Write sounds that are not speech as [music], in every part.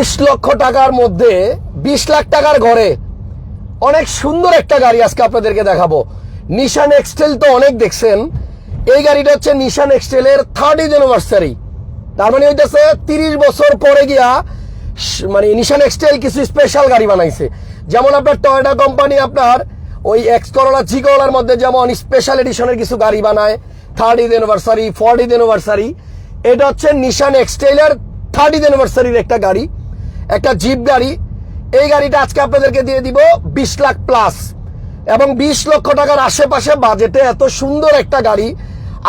বিশ লক্ষ টাকার মধ্যে বিশ লাখ টাকার ঘরে অনেক সুন্দর একটা গাড়ি আজকে আপনাদেরকে দেখাবো। নিশান এক্সটেল তো অনেক দেখছেন। এই গাড়িটা হচ্ছে নিশান এক্সটেলের থার্ড অ্যানিভার্সারি তার মানে হইতেছে তিরিশ বছর পরে গিয়া মানে নিশান এক্সটেল কিছু স্পেশাল গাড়ি বানাইছে। যেমন আপনার টয়োটা কোম্পানি আপনার ওই এক্স করোলা জি মধ্যে যেমন স্পেশাল এডিশনের কিছু গাড়ি বানায়। Thirtieth anniversary fortieth anniversary এটা হচ্ছে নিশান এক্সটেলের থার্ড ইদ অ্যানিভার্সারির একটা গাড়ি। একটা জিপ গাড়ি। এই গাড়িটা আজকে আপনাদেরকে দিয়ে দিব বিশ লাখ প্লাস এবং বিশ লক্ষ টাকার আশেপাশে বাজেটে এত সুন্দর একটা গাড়ি।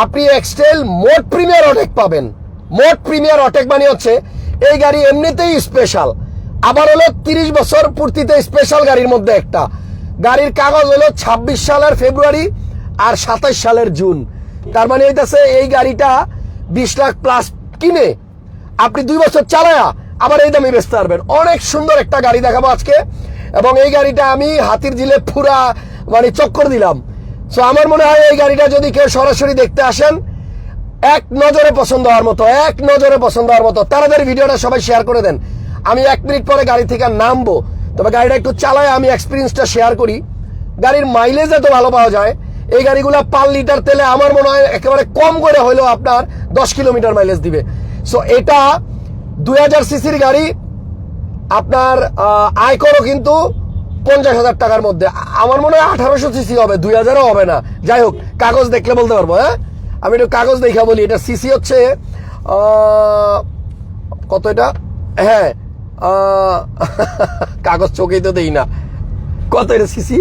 আপনি এক্সটেল মোট প্রিমিয়ার অটেক পাবেন। মোট প্রিমিয়ার অটেক মানে হচ্ছে, এই গাড়ি এমনিতেই স্পেশাল আবার হলো তিরিশ বছর পূর্তিতে স্পেশাল গাড়ির মধ্যে একটা। গাড়ির কাগজ হলো ছাব্বিশ সালের ফেব্রুয়ারি আর সাতাশ সালের জুন। তার মানে হইতেছে এই গাড়িটা বিশ লাখ প্লাস কিনে। আপনি দুই বছর চালায়া আবার এই দামে বেচতে পারবেন। অনেক সুন্দর একটা গাড়ি দেখাবো আজকে। এবং এই গাড়িটা আমি হাতির জিলে পুরা মানে চক্কর দিলাম। সো আমার মনে হয় এই গাড়িটা যদি কেউ সরাসরি দেখতে আসেন, এক নজরে পছন্দ হওয়ার মতো, এক নজরে পছন্দ হওয়ার মতো, তাড়াতাড়ি ভিডিওটা সবাই শেয়ার করে দেন। আমি এক মিনিট পরে গাড়ি থেকে নামবো। তবে গাড়িটা একটু চালায় আমি এক্সপিরিয়েন্সটা শেয়ার করি। গাড়ির মাইলেজ এত ভালো পাওয়া যায়। এই গাড়িগুলো পার লিটার তেলে আমার মনে হয় একেবারে কম করে হলেও আপনার দশ কিলোমিটার মাইলেজ দিবে। সো এটা দুই হাজার সিসির গাড়ি আপনার আয়করও কিন্তু পঞ্চাশ হাজার টাকার মধ্যে। আমার মনে হয় আঠারোশো সিসি হবে দুই হাজারও হবে না। যাই হোক কাগজ দেখলে বলতে পারব হ্যাঁ? আমি একটু কাগজ দেখা বলি এটা সিসি হচ্ছে কত এটা? হ্যাঁ [laughs] কাগজ চোখেই তো দেই না। কত এটা সিসি?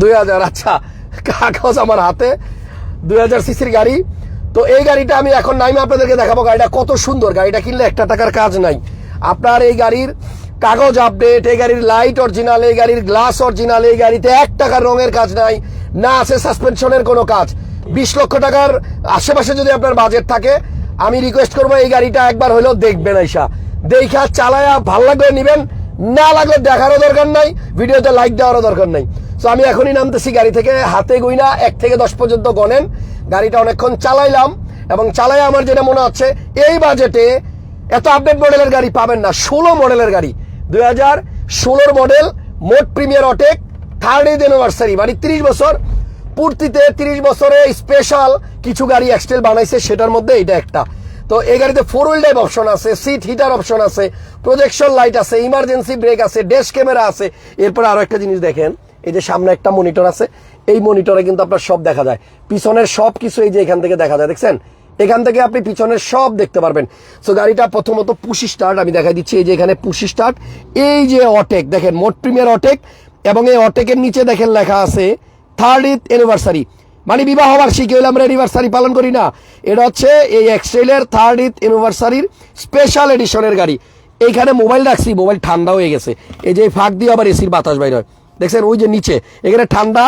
দুই হাজার আচ্ছা কাগজ আমার হাতে। দুই হাজার সিসির গাড়ি তো এই গাড়িটা আমি এখন নাইমে আপনাদেরকে দেখাবো। গাড়িটা কত সুন্দর। গাড়িটা কিনলে একটা টাকার কাজ নাই। আপনার এই গাড়ির কাগজ আপডেট এই গাড়ির লাইট অরিজিনাল এই গাড়ির গ্লাস অরিজিনাল এই গাড়িতে এক টাকার রঙের কাজ নাই। না আছে সাসপেনশনের কোনো কাজ। বিশ লক্ষ টাকার আশেপাশে যদি আপনার বাজেট থাকে, আমি রিকোয়েস্ট করব এই গাড়িটা একবার হলেও দেখবেন আইসা। দেখা, চালায়া, ভালো লাগলে নিবেন, না লাগলে দেখারও দরকার নাই, ভিডিওতে লাইক দেওয়ারও দরকার নাই। তো আমি এখনই নামতেছি গাড়ি থেকে, হাতে গইনা এক থেকে দশ পর্যন্ত গনেন। গাড়িটা অনেকক্ষণ চালাইলাম এবং চালাই আমার যেটা মনে হচ্ছে, এই বাজেটে এত আপডেট মডেলের গাড়ি পাবেন না। ষোলো মডেলের গাড়ি। দুই হাজার ষোলোর model mode premier Autech thirtieth anniversary মানে তিরিশ বছর। পূর্তিতে তিরিশ বছরে স্পেশাল কিছু গাড়ি এক্সটেল বানাইছে, সেটার মধ্যে এটা একটা। তো এই গাড়িতে ফোর হুইল ড্রাইভ অপশন আছে সিট হিটার অপশন আছে প্রজেকশন লাইট আছে ইমার্জেন্সি ব্রেক আছে ড্যাশ ক্যামেরা আছে। এরপর আরও একটা জিনিস দেখেন। এই যে সামনে একটা মনিটর আছে, এই মনিটরে কিন্তু আপনার সব দেখা যায়। পিছনের সব কিছু এই যে এখান থেকে দেখা যায়, দেখছেন? এখান থেকে আপনি পিছনের সব দেখতে পারবেন। সো গাড়িটা প্রথমত পুশি স্টার্ট আমি দেখাই দিচ্ছি, এই যে এখানে পুশি স্টার্ট এই যে অটেক, দেখেন, মোট প্রিমিয়ার অটেক, এবং এই অটেকের নিচে দেখেন লেখা আছে থার্ড ইথ অ্যানিভার্সারি মানে বিবাহ বার্ষিকী হলে আমরা অ্যানিভার্সারি পালন করি না। এটা হচ্ছে এই এক্সটেলের থার্ড ইথ অ্যানিভার্সারির স্পেশাল এডিশনের গাড়ি। এইখানে মোবাইল রাখছি মোবাইল ঠান্ডা হয়ে গেছে। এই যে ফাঁক দিয়ে আবার এসির বাতাস বাইর হয়। দেখছেন, ওই যে নিচে। এখানে ঠান্ডা,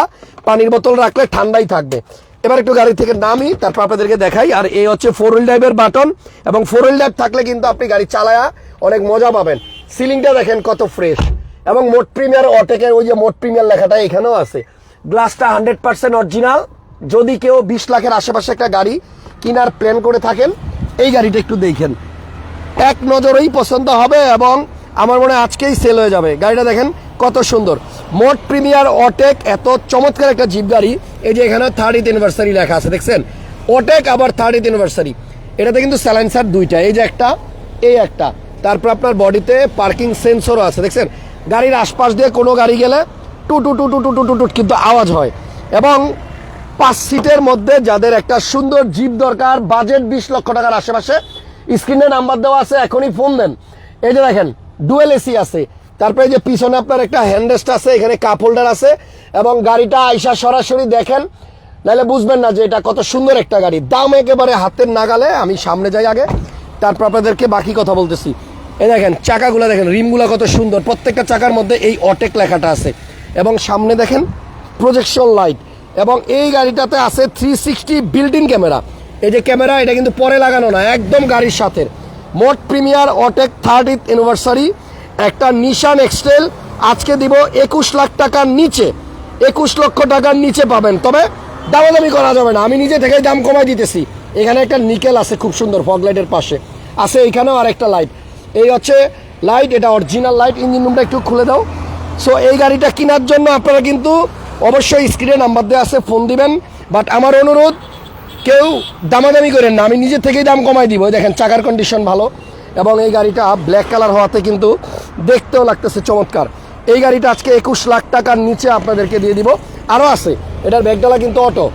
পানির বোতল রাখলে ঠান্ডাই থাকবে। এবার একটু গাড়ি থেকে নামি, তারপর আপনাদেরকে দেখাই। আর এই হচ্ছে ফোর হুইল ড্রাইভের বাটন এবং ফোর হুইল ড্রাইভ থাকলে কিন্তু আপনি গাড়ি চালায়া অনেক মজা পাবেন। সিলিংটা দেখেন কত ফ্রেশ এবং মোট প্রিমিয়ার অটেকের ওই যে মোট প্রিমিয়ার লেখাটা এখানেও আছে। গ্লাসটা হান্ড্রেড পার্সেন্ট অরিজিনাল যদি কেউ বিশ লাখের আশেপাশে একটা গাড়ি কেনার প্ল্যান করে থাকেন, এই গাড়িটা একটু দেখেন। এক নজরেই পছন্দ হবে এবং আমার মনে হয় আজকেই সেল হয়ে যাবে। গাড়িটা দেখেন কত সুন্দর। মোট প্রিমিয়ার অটেক, এত চমৎকার একটা জিপ গাড়ি। এই যে এখানে থার্ড ইথ ইউনিভার্সারি লেখা আছে, দেখছেন? অটেক আবার থার্ড ইথ ইউনিভার্সারি এটাতে কিন্তু স্যালাইন্সার দুইটা, এই যে একটা, এই একটা। তারপর আপনার বডিতে পার্কিং সেন্সরও আছে, দেখছেন? গাড়ির আশপাশ দিয়ে কোনো গাড়ি গেলে টু টু টু টু টু টু টু টু কিন্তু আওয়াজ হয়। এবং পাঁচ সিটের মধ্যে যাদের একটা সুন্দর জিপ দরকার বাজেট বিশ লক্ষ টাকার আশেপাশে স্ক্রিনে নাম্বার দেওয়া আছে, এখনই ফোন দেন। এই যে দেখেন ডুয়েল এসি আছে। তারপরে যে পিছনে আপনার একটা হ্যান্ডেস্ট আছে, এখানে কাপ হোল্ডার আছে, এবং গাড়িটা আইসা সরাসরি দেখেন, নাহলে বুঝবেন না যে এটা কত সুন্দর একটা গাড়ি। দাম একেবারে হাতের নাগালে, আমি সামনে যাই আগে, তারপর আপনাদেরকে বাকি কথা বলতেছি। এই দেখেন, চাকাগুলো দেখেন, রিমগুলো কত সুন্দর। প্রত্যেকটা চাকার মধ্যে এই অটেক লেখাটা আছে। এবং সামনে দেখেন প্রজেকশন লাইট এবং এই গাড়িটাতে আছে থ্রি সিক্সটি বিল্ডিং ক্যামেরা এই যে ক্যামেরা এটা কিন্তু পরে লাগানো না, একদম গাড়ির সাথে। Mode premier Autech thirtieth anniversary একটা নিশান এক্সটেল, আজকে দিব একুশ লাখ টাকার নিচে। একুশ লক্ষ টাকার নিচে পাবেন, তবে দামাদামি করা যাবে না। আমি নিজে থেকেই দাম কমাই দিতেছি। এখানে একটা নিকেল আছে, খুব সুন্দর ফগ লাইটের পাশে। আছে এখানেও আর একটা লাইট। এই হচ্ছে লাইট, এটা অরিজিনাল লাইট, ইঞ্জিন রুমটা একটু খুলে দাও। সো এই গাড়িটা কেনার জন্য আপনারা কিন্তু অবশ্যই স্ক্রিনে নাম্বার দেওয়া আছে ফোন দিবেন। বাট আমার অনুরোধ, কেউ দামাদামি করেন না। আমি নিজে থেকেই দাম কমাই দিব। দেখেন, চাকার কন্ডিশন ভালো। এবং এই গাড়িটা ব্ল্যাক কালার হওয়াতে কিন্তু দেখতেও লাগতেছে চমৎকার। এই গাড়িটা আজকে একুশ লাখ টাকার নিচে আপনাদেরকে দিয়ে দিব। আরও আছে, এটার ব্যাগডালা কিন্তু অটো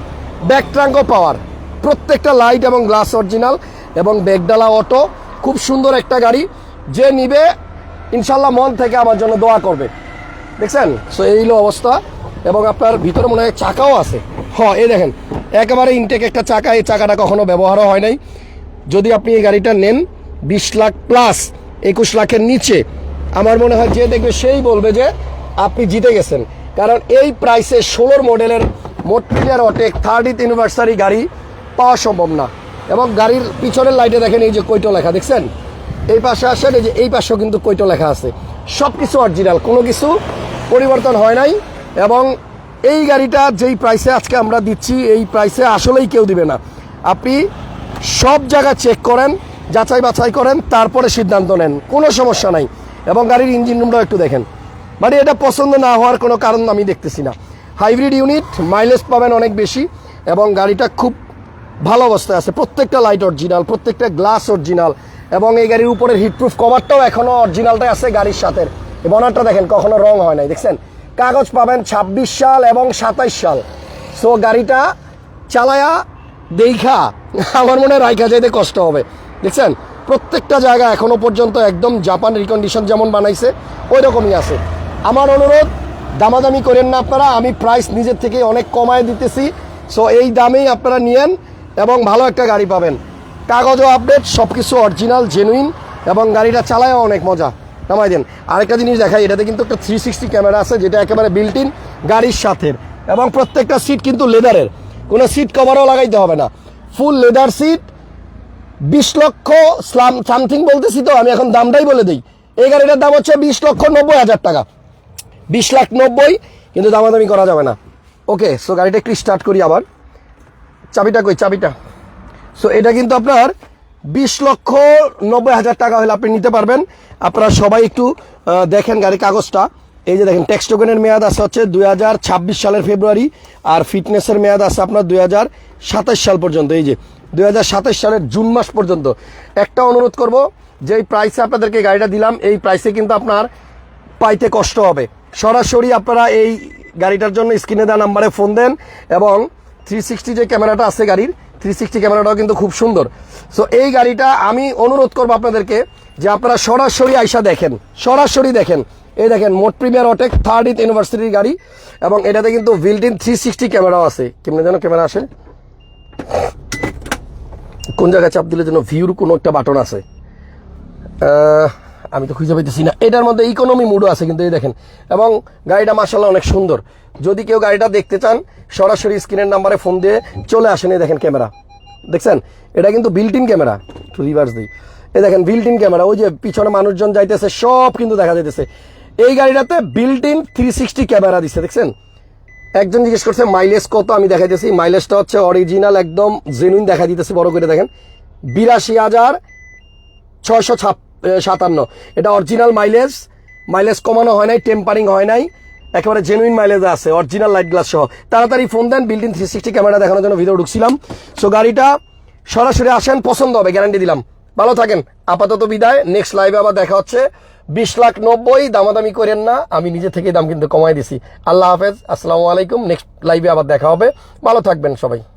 ব্যাক ট্রাঙ্কও পাওয়ার প্রত্যেকটা লাইট এবং গ্লাস অরিজিনাল এবং ব্যাগডালা অটো খুব সুন্দর একটা গাড়ি, যে নিবে ইনশাল্লাহ মন থেকে আমার জন্য দোয়া করবে। দেখছেন? সো এই হলো অবস্থা এবং আপনার ভিতরে মনে হয় চাকাও আছে। হ, এই দেখেন, একেবারে ইনটেক একটা চাকা, এই চাকাটা কখনো ব্যবহারও হয় নাই। যদি আপনি এই গাড়িটা নেন বিশ লাখ প্লাস একুশ লাখের নিচে। আমার মনে হয় যে দেখবে সেই বলবে যে আপনি জিতে গেছেন। কারণ এই প্রাইসে ষোলোর মডেলের মোট্রিয়ার অটেক থার্টিথ ইউনিভার্সারি গাড়ি পাওয়া সম্ভব না। এবং গাড়ির পিছনের লাইটে দেখেন এই যে কৈটো লেখা, দেখছেন? এই পাশে আসেন, এই যে এই পাশেও কিন্তু কৈটো লেখা আছে। সব কিছু অরিজিনাল কোনো কিছু পরিবর্তন হয় নাই। এবং এই গাড়িটা যেই প্রাইসে আজকে আমরা দিচ্ছি, এই প্রাইসে আসলেই কেউ দিবে না। আপনি সব জায়গা চেক করেন যাচাই বাছাই করেন, তারপরে সিদ্ধান্ত নেন। কোনো সমস্যা নাই। এবং গাড়ির ইঞ্জিন রুমটাও একটু দেখেন। মানে এটা পছন্দ না হওয়ার কোনো কারণ আমি দেখতেছি না। হাইব্রিড ইউনিট, মাইলেজ পাবেন অনেক বেশি এবং গাড়িটা খুব ভালো অবস্থায় আছে। প্রত্যেকটা লাইট অরিজিনাল, প্রত্যেকটা গ্লাস অরিজিনাল এবং এই গাড়ির উপরের হিটপ্রুফ কভারটাও এখনও অরিজিনালটাই আছে গাড়ির সাথে। বনারটা দেখেন, কখনো রং হয় নাই, দেখছেন? কাগজ পাবেন ছাব্বিশ সাল এবং সাতাইশ সাল। সো গাড়িটা চালায়া, দেখা। আমার মনে হয় রাইখা যাইতে কষ্ট হবে। দেখছেন? প্রত্যেকটা জায়গা এখনও পর্যন্ত একদম জাপান রিকন্ডিশন যেমন বানাইছে ওই রকমই আছে। আমার অনুরোধ, দামাদামি করেন না আপনারা, আমি প্রাইস নিজের থেকে অনেক কমায় দিতেছি। সো এই দামেই আপনারা নিয়েন এবং ভালো একটা গাড়ি পাবেন। কাগজও আপডেট সব কিছু অরিজিনাল জেনুইন এবং গাড়িটা চালায়ও অনেক মজা। নামাই দেন। আরেকটা জিনিস দেখাই, এটাতে কিন্তু একটা থ্রি সিক্সটি ক্যামেরা আছে, যেটা একেবারে বিল্ট ইন গাড়ির সাথে। এবং প্রত্যেকটা সিট কিন্তু লেদারের কোনো সিট কভারও লাগাইতে হবে না। ফুল লেদার সিট বিশ লক্ষ স্লাম, সামথিং বলতেছি তো, আমি এখন দামটাই বলে দিই। এই গাড়িটার দাম হচ্ছে বিশ লক্ষ নব্বই হাজার টাকা। বিশ লাখ নব্বই, কিন্তু দামাদামি করা যাবে না। ওকে সো গাড়িটা একটু স্টার্ট করি আবার। চাবিটা কই? চাবিটা। সো এটা কিন্তু আপনার বিশ লক্ষ নব্বই হাজার টাকা হলে আপনি নিতে পারবেন। আপনারা সবাই একটু দেখেন গাড়ির কাগজটা। এই যে দেখেন ট্যাক্স টোকেনের মেয়াদ আছে হচ্ছে দুই হাজার ছাব্বিশ সালের ফেব্রুয়ারি, আর ফিটনেসের মেয়াদ আছে আপনার দুই হাজার সাতাশ সাল পর্যন্ত। এই যে দুই হাজার সাতাশ সালের জুন মাস পর্যন্ত। একটা অনুরোধ করব যে প্রাইসে আপনাদেরকে গাড়িটা দিলাম, এই প্রাইসে কিন্তু আপনার পাইতে কষ্ট হবে। সরাসরি আপনারা এই গাড়িটার জন্য স্ক্রিনে দেওয়া নাম্বারে ফোন দেন এবং থ্রি সিক্সটি যে ক্যামেরাটা আছে গাড়ির থ্রি সিক্সটি ক্যামেরাটাও কিন্তু খুব সুন্দর। সো এই গাড়িটা আমি অনুরোধ করব আপনাদেরকে যে আপনারা সরাসরি আইসা দেখেন, সরাসরি দেখেন। এই দেখেন, মোট প্রিমিয়ার অটেক থার্ড ইথ ইউনিভার্সিটির গাড়ি এবং এটাতে কিন্তু বিল্ট ইন থ্রি সিক্সটি ক্যামেরাও আছে। কেমনে যেন ক্যামেরা আসে? কোন জায়গায় চাপ দিলে যেন ভিউর কোনো একটা বাটন আছে? আমি তো খুঁজে পাইতেছি না। এটার মধ্যে ইকোনমি মুডও আছে কিন্তু এই দেখেন। এবং গাড়িটা মাসাল্লাহ অনেক সুন্দর। যদি কেউ গাড়িটা দেখতে চান, সরাসরি স্ক্রিনের নাম্বারে ফোন দিয়ে চলে আসেন এই দেখেন ক্যামেরা। দেখছেন? এটা কিন্তু বিল্ট ইন ক্যামেরা। একটু রিভার্স দিই। এই দেখেন বিল্ট ইন ক্যামেরা। ওই যে পিছনে মানুষজন যাইতেছে, সব কিন্তু দেখা যাইতেছে। এই গাড়িটাতে built in three sixty camera দিচ্ছে দেখছেন? একজন জিজ্ঞেস করছে মাইলেজ কত? আমি দেখাইতেছি। মাইলেজটা হচ্ছে অরিজিনাল একদম জেনুইন দেখা দিতেছি বড় করে দেখেন। বিরাশি হাজার ছয়শো সাতান্ন। এটা অরিজিনাল মাইলেজ মাইলেজ কমানো হয় নাই টেম্পারিং হয় নাই। একেবারে জেনুইন মাইলেজ আছে অরিজিনাল লাইট গ্লাস সহ। তাড়াতাড়ি phone then built in three sixty camera দেখানোর জন্য ভিডিও ঢুকছিলাম। সো গাড়িটা সরাসরি আসেন, পছন্দ হবে গ্যারান্টি দিলাম। ভালো থাকেন। আপাতত বিদায়। নেক্সট লাইভে আবার দেখা হচ্ছে। বিশ লাখ নব্বই, দামাদামি করেন না। আমি নিজে থেকে দাম কিন্তু কমাই দিছি। আল্লাহ হাফেজ। আসসালামু আলাইকুম। নেক্সট লাইভে আবার দেখা হবে। ভালো থাকবেন সবাই।